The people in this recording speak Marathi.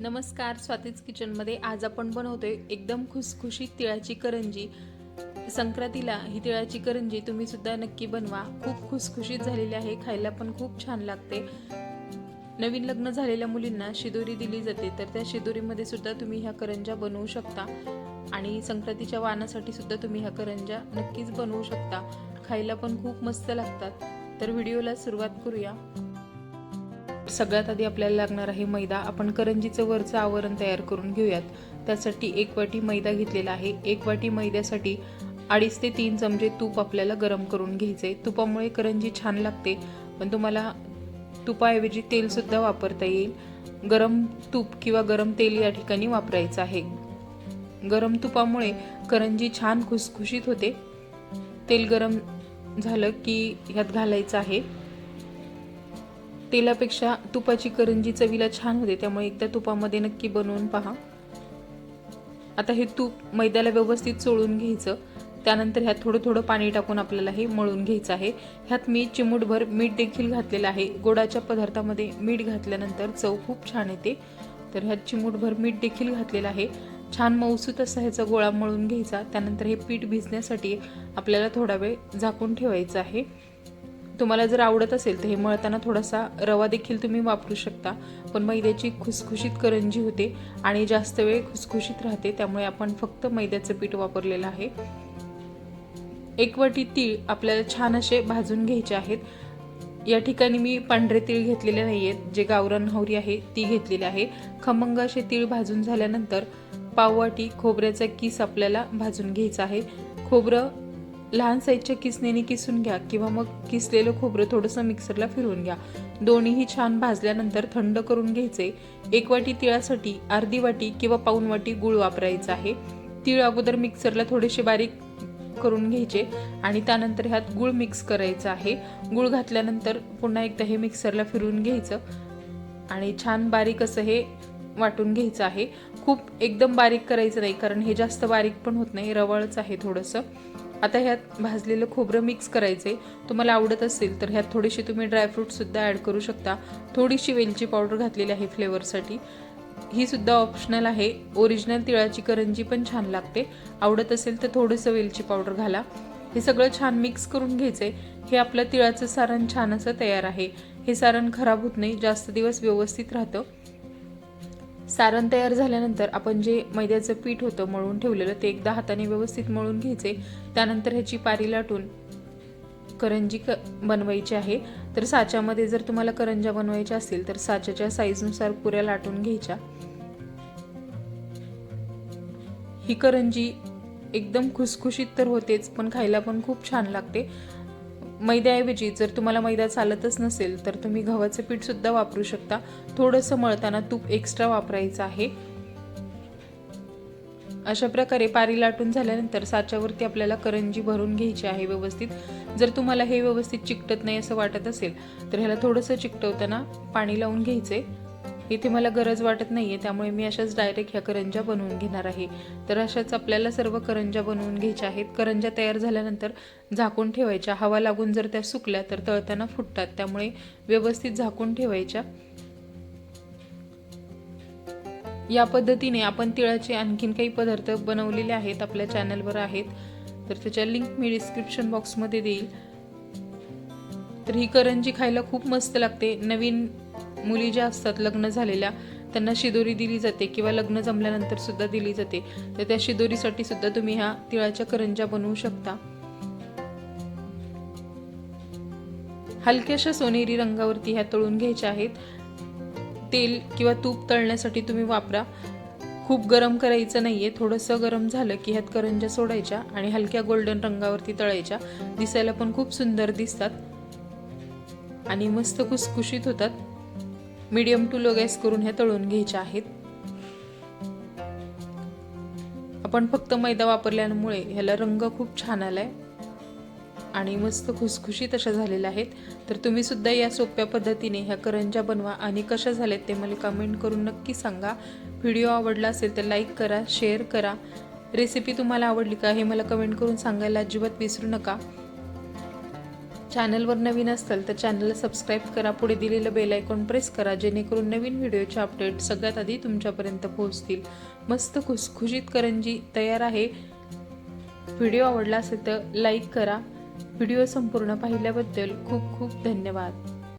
नमस्कार स्वातीच किचनमध्ये आज आपण बनवतोय एकदम खुसखुशीत तिळाची करंजी. संक्रांतीला ही तिळाची करंजी तुम्ही सुद्धा नक्की बनवा. खूप खुसखुशीत झालेली आहे खायला पण खूप छान लागते. नवीन लग्न झालेल्या मुलींना शिदोरी दिली जाते तर त्या शिदोरीमध्ये सुद्धा तुम्ही ह्या करंजा बनवू शकता. आणि संक्रांतीच्या वाणासाठी सुद्धा तुम्ही ह्या करंजा नक्कीच बनवू शकता. खायला पण खूप मस्त लागतात. तर व्हिडिओला सुरुवात करूया. सगळ्यात आधी आपल्याला लागणार आहे मैदा. आपण करंजीचं वरचं आवरण तयार करून घेऊयात. त्यासाठी एक वाटी मैदा घेतलेला आहे. एक वाटी मैद्यासाठी अडीच ते तीन चमचे तूप आपल्याला गरम करून घ्यायचे तुपामुळे करंजी छान लागते. पण तुम्हाला तुपाऐवजी तेलसुद्धा वापरता येईल. गरम तूप किंवा गरम तेल या ठिकाणी वापरायचं आहे. गरम तुपामुळे करंजी छान खुसखुशीत होते. तेल गरम झालं की ह्यात घालायचं आहे. तेलापेक्षा तुपाची करंजी चवीला छान होते त्यामुळे एकदा तुपामध्ये नक्की बनवून पहा. आता हे तूप मैद्याला व्यवस्थित चोळून घ्यायचं. त्यानंतर ह्यात थोडं थोडं पाणी टाकून आपल्याला हे मळून घ्यायचं आहे. ह्यात मी चिमूटभर मीठ देखील घातलेलं आहे. गोडाच्या पदार्थामध्ये मीठ घातल्यानंतर चव खूप छान येते. तर ह्यात चिमूटभर मीठ देखील घातलेलं आहे. छान मऊसूत असा ह्याचा गोळा मळून घ्यायचा. त्यानंतर हे पीठ भिजण्यासाठी आपल्याला थोडा वेळ झाकून ठेवायचं आहे. तुम्हाला जर आवडत असेल तर हे मळताना थोडासा रवा देखील तुम्ही वापरू शकता. पण मैद्याची खुसखुशीत करंजी होते आणि जास्त वेळ खुसखुशीत राहते त्यामुळे आपण फक्त मैद्याचं पीठ वापरलेलं आहे. एक वाटी तीळ आपल्याला छान असे भाजून घ्यायचे आहेत. या ठिकाणी मी पांढरे तीळ घेतलेले नाही आहेत जे गावरान हवरी आहे ती घेतलेली आहे. खमंग असे तीळ भाजून झाल्यानंतर पाववाटी खोबऱ्याचा किस आपल्याला भाजून घ्यायचा आहे. खोबरं लहान साईजच्या किसनेने किसून घ्या किंवा मग किसलेलं खोबरं थोडंसं मिक्सरला फिरवून घ्या. दोन्हीही छान भाजल्यानंतर थंड करून घ्यायचे. एक वाटी तिळासाठी अर्धी वाटी किंवा पाऊन वाटी गुळ वापरायचा आहे. तीळ अगोदर मिक्सरला थोडेसे बारीक करून घ्यायचे आणि त्यानंतर ह्यात गुळ मिक्स करायचं आहे. गुळ घातल्यानंतर पुन्हा एकदा हे मिक्सरला फिरवून घ्यायचं आणि छान बारीक असं हे वाटून घ्यायचं आहे. खूप एकदम बारीक करायचं नाही कारण हे जास्त बारीक पण होत नाही रवळच आहे थोडंसं. आता ह्यात भाजलेलं खोबरं मिक्स करायचे तुम्हाला आवडत असेल तर ह्यात थोडीशी तुम्ही ड्रायफ्रूटसुद्धा ॲड करू शकता. थोडीशी वेलची पावडर घातलेली आहे फ्लेवरसाठी ही सुद्धा ऑप्शनल आहे. ओरिजिनल तिळाची करंजी पण छान लागते. आवडत असेल तर थोडंसं वेलची पावडर घाला. हे सगळं छान मिक्स करून घ्यायचे हे आपलं तिळाचं सारण छान असं तयार आहे. हे सारण खराब होत नाही. जास्त दिवस व्यवस्थित राहतं. सारण तयार झाल्यानंतर आपण जे मैद्याचं पीठ होतं मळून ठेवलेलं ते एकदा हाताने व्यवस्थित मळून घ्यायचे. त्यानंतर ह्याची पारी लाटून करंजी क बनवायची आहे. तर साच्यामध्ये जर तुम्हाला करंजा बनवायच्या असतील तर साच्याच्या साईजनुसार पुऱ्या लाटून घ्यायच्या. ही करंजी एकदम खुसखुशीत तर होतेच पण खायला पण खूप छान लागते. मैद्याऐवजी जर तुम्हाला मैदा चालतच नसेल तर तुम्ही गव्हाचं पीठसुद्धा वापरू शकता. थोडंसं मळताना तूप एक्स्ट्रा वापरायचं आहे. अशा प्रकारे पारी लाटून झाल्यानंतर साच्यावरती आपल्याला करंजी भरून घ्यायची आहे व्यवस्थित. जर तुम्हाला हे व्यवस्थित चिकटत नाही असं वाटत असेल तर ह्याला थोडंसं चिकटवताना पाणी लावून घ्यायचे इथे मला गरज वाटत नाही आहे त्यामुळे मी अशाच डायरेक्ट ह्या करंजा बनवून घेणार आहे. तर अशाच आपल्याला सर्व करंजा बनवून घ्यायच्या आहेत. करंजा तयार झाल्यानंतर झाकून ठेवायच्या. हवा लागून जर त्या सुकल्या तर तळताना फुटतात. त्यामुळे व्यवस्थित झाकून ठेवायच्या. या पद्धतीने आपण तिळाचे आणखीन काही पदार्थ बनवलेले आहेत आपल्या चॅनलवर आहेत. तर त्याच्या लिंक मी डिस्क्रिप्शन बॉक्समध्ये देईल. तर ही करंजी खायला खूप मस्त लागते. नवीन मुली ज्या असतात लग्न झालेल्या त्यांना शिदोरी दिली जाते किंवा लग्न जमल्यानंतर सुद्धा दिली जाते. तर त्या शिदोरीसाठी सुद्धा तुम्ही ह्या तिळाच्या करंजा बनवू शकता. हलक्याशा सोनेरी रंगावरती ह्या तळून घ्यायच्या आहेत. तेल किंवा तूप तळण्यासाठी तुम्ही वापरा. खूप गरम करायचं नाहीये. थोडंसं गरम झालं की ह्यात करंजा सोडायच्या आणि हलक्या गोल्डन रंगावरती तळायच्या. दिसायला पण खूप सुंदर दिसतात. आणि मस्त खुसखुशीत होतात. मीडियम टू लो गॅस करून ह्या तळून घ्यायच्या आहेत. आपण फक्त मैदा वापरल्यामुळे ह्याला रंग खूप छान आलाय. आणि मस्त खुसखुशीत अशा झालेल्या आहेत. तर तुम्ही सुद्धा या सोप्या पद्धतीने ह्या करंजा बनवा आणि कशा झाल्यात ते मला कमेंट करून नक्की सांगा. व्हिडिओ आवडला असेल तर लाईक करा शेअर करा. रेसिपी तुम्हाला आवडली का हे मला कमेंट करून सांगायला अजिबात विसरू नका. चॅनलवर नवीन असाल तर चॅनलला सबस्क्राईब करा. पुढे दिलेलं बेल आयकॉन प्रेस करा जेणेकरून नवीन व्हिडिओचे अपडेट सगळ्यात आधी तुमच्यापर्यंत पोहोचतील. मस्त खुसखुशीत करंजी तयार आहे. व्हिडिओ आवडला असेल तर लाईक करा. व्हिडिओ संपूर्ण पाहिल्याबद्दल खूप खूप धन्यवाद.